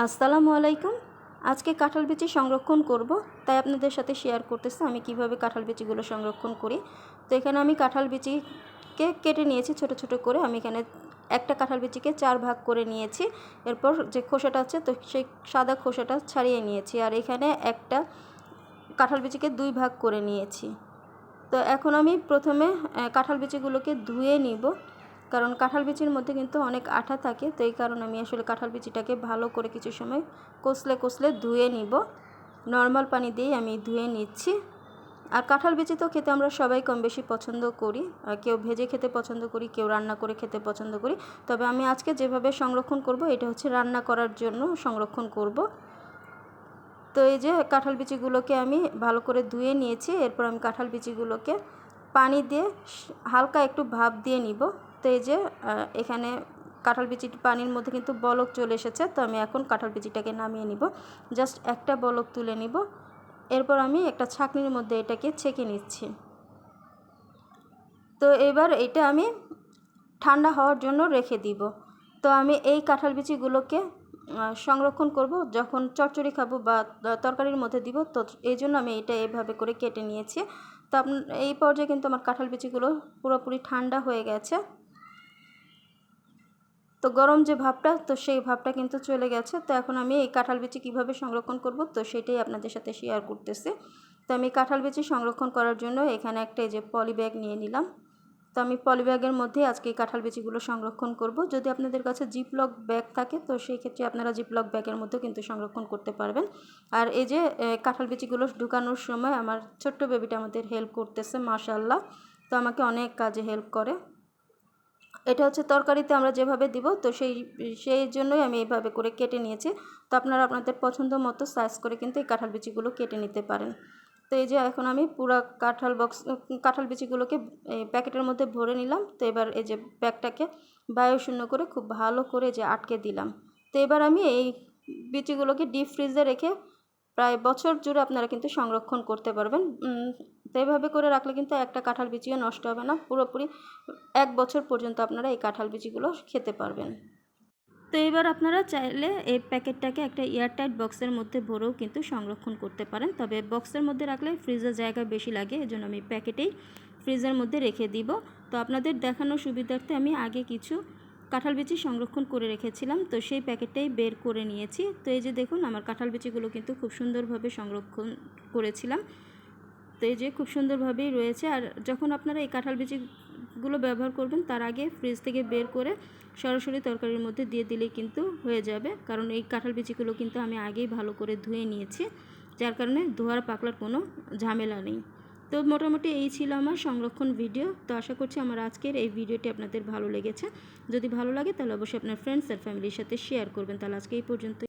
আসসালামু আলাইকুম। আজকে কাঁঠাল বিচি সংরক্ষণ করব। তাই আপনাদের সাথে শেয়ার করতেছি আমি কীভাবে কাঁঠাল বিচিগুলো সংরক্ষণ করি। তো এখানে আমি কাঁঠাল বিচিকে কেটে নিয়েছি ছোট ছোট করে। আমি এখানে একটা কাঁঠাল বিচিকে চার ভাগ করে নিয়েছি। এরপর যে খোসাটা আছে, তো সেই সাদা খোসাটা ছাড়িয়ে নিয়েছি। আর এখানে একটা কাঁঠাল বিচিকে দুই ভাগ করে নিয়েছি। তো এখন আমি প্রথমে কাঁঠাল বিচিগুলোকে ধুয়ে নিব। কারণ কাঁঠাল বিচির মধ্যে কিন্তু অনেক আঠা থাকে, তো এই কারণে আমি আসলে কাঁঠাল বিচিটাকে ভালো করে কিছু সময় কষলে কষলে ধুয়ে নিব। নর্মাল পানি দিয়েই আমি ধুয়ে নিচ্ছি। আর কাঁঠাল বিচি তো খেতে আমরা সবাই কম বেশি পছন্দ করি। কেউ ভেজে খেতে পছন্দ করি, কেউ রান্না করে খেতে পছন্দ করি। তবে আমি আজকে যেভাবে সংরক্ষণ করব, এটা হচ্ছে রান্না করার জন্য সংরক্ষণ করব। তো এই যে কাঁঠাল বিচিগুলোকে আমি ভালো করে ধুয়ে নিয়েছি, এরপর আমি কাঁঠাল বিচিগুলোকে পানি দিয়ে হালকা একটু ভাপ দিয়ে নিব। তো এই যে এখানে কাঁঠাল বিচির পানির মধ্যে কিন্তু বলক চলে এসেছে। তো আমি এখন কাঁঠাল বিচিটাকে নামিয়ে নিব। জাস্ট একটা বলক তুলে নিব। এরপর আমি একটা ছাঁকনির মধ্যে এটাকে ছেঁকে নিচ্ছি। তো এবার এটা আমি ঠান্ডা হওয়ার জন্য রেখে দিব। তো আমি এই কাঁঠাল বিচিগুলোকে সংরক্ষণ করব। যখন চচ্চড়ি খাব বা তরকারির মধ্যে দিব তো এই জন্য আমি এটা এভাবে করে কেটে নিয়েছি। তো এই পর্যায়ে কিন্তু আমার কাঁঠাল বিচিগুলো পুরোপুরি ঠান্ডা হয়ে গেছে। তো গরম যে ভাবটা, তো সেই ভাবটা কিন্তু চলে গেছে। তো এখন আমি এই কাঁঠাল বিচি কীভাবে সংরক্ষণ করব, তো সেটাই আপনাদের সাথে শেয়ার করতেছি। তো আমি কাঁঠাল বিচি সংরক্ষণ করার জন্য এখানে একটা এই যে পলি ব্যাগ নিয়ে নিলাম। তো আমি পলি ব্যাগের মধ্যে আজকে এই কাঁঠাল বিচিগুলো সংরক্ষণ করব। যদি আপনাদের কাছে জিপলক ব্যাগ থাকে, তো সেই ক্ষেত্রে আপনারা জিপলক ব্যাগের মধ্যেও কিন্তু সংরক্ষণ করতে পারবেন। আর এই যে কাঁঠাল বিচিগুলো ঢুকানোর সময় আমার ছোট্ট বেবিটা আমাদের হেল্প করতেছে মাশাল্লাহ তো আমাকে অনেক কাজে হেল্প করে। এটা হচ্ছে তরকারিতে আমরা যেভাবে দিব, তো সেই সেই জন্যই আমি এইভাবে করে কেটে নিয়েছি। তো আপনারা আপনাদের পছন্দ মতো সাইজ করে কিন্তু এই কাঁঠাল বিচিগুলো কেটে নিতে পারেন। তো এই যে এখন আমি পুরো কাঁঠাল বক্স কাঁঠাল বিচিগুলোকে প্যাকেটের মধ্যে ভরে নিলাম। তো এবার এই যে ব্যাগটাকে বায়ু শূন্য করে খুব ভালো করে যে আটকে দিলাম। তো এবার আমি এই বিচিগুলোকে ডিপ ফ্রিজে রেখে প্রায় বছর জুড়ে আপনারা কিন্তু সংরক্ষণ করতে পারবেন। তো এইভাবে করে রাখলে কিন্তু একটা কাঁঠাল বিচিও নষ্ট হবে না। পুরোপুরি এক বছর পর্যন্ত আপনারা এই কাঁঠাল বিচিগুলো খেতে পারবেন। তো এবার আপনারা চাইলে এই প্যাকেটটাকে একটা এয়ারটাইট বক্সের মধ্যে ভরেও কিন্তু সংরক্ষণ করতে পারেন। তবে বক্সের মধ্যে রাখলে ফ্রিজের জায়গা বেশি লাগে, এজন্য আমি প্যাকেটেই ফ্রিজের মধ্যে রেখে দিব। তো আপনাদের দেখানোর সুবিধার্থে আমি আগে কিছু কাঁঠাল বিচি সংরক্ষণ করে রেখেছিলাম, তো সেই প্যাকেটটাই বের করে নিয়েছি। তো এই যে দেখুন, আমার কাঁঠাল বিচিগুলো কিন্তু খুব সুন্দরভাবে সংরক্ষণ করেছিলাম। তো এই যে খুব সুন্দরভাবেই রয়েছে। আর যখন আপনারা এই কাঁঠাল বিচিগুলো ব্যবহার করবেন, তার আগে ফ্রিজ থেকে বের করে সরাসরি তরকারির মধ্যে দিয়ে দিলেই কিন্তু হয়ে যাবে। কারণ এই কাঁঠাল বিচিগুলো কিন্তু আমি আগেই ভালো করে ধুয়ে নিয়েছি, যার কারণে ধোয়ার পাকলার কোনো ঝামেলা নেই। তো মোটামুটি এই ছিল আমার সংরক্ষণ ভিডিও তো আশা করছি আমার আজকের এই ভিডিওটি আপনাদের ভালো লেগেছে। যদি ভালো লাগে তাহলে অবশ্যই আপনার ফ্রেন্ডস আর ফ্যামিলির সাথে শেয়ার করবেন। তাহলে আজকে এই পর্যন্ত